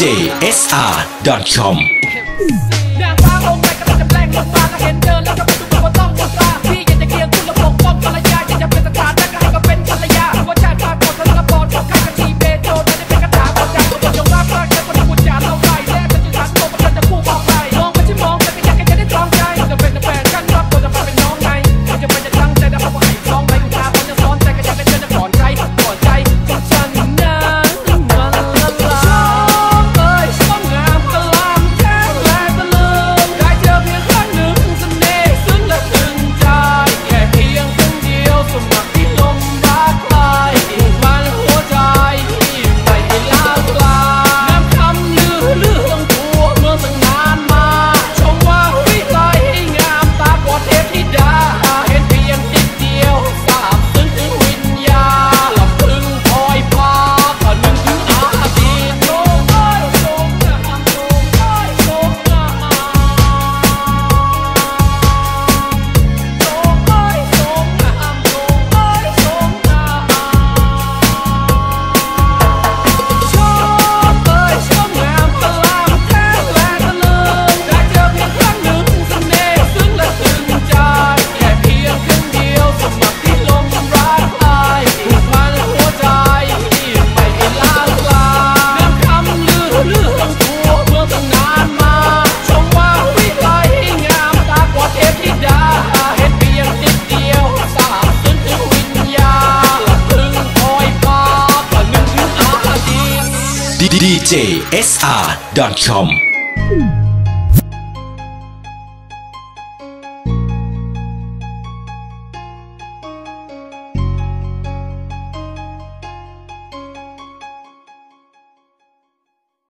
djsr.com อยากฟ้าลงไปกำลังจะแปลงลงมฟ้วเห็นเดินแล้วก็เป็นทุกคนต้องสงสา djsr.com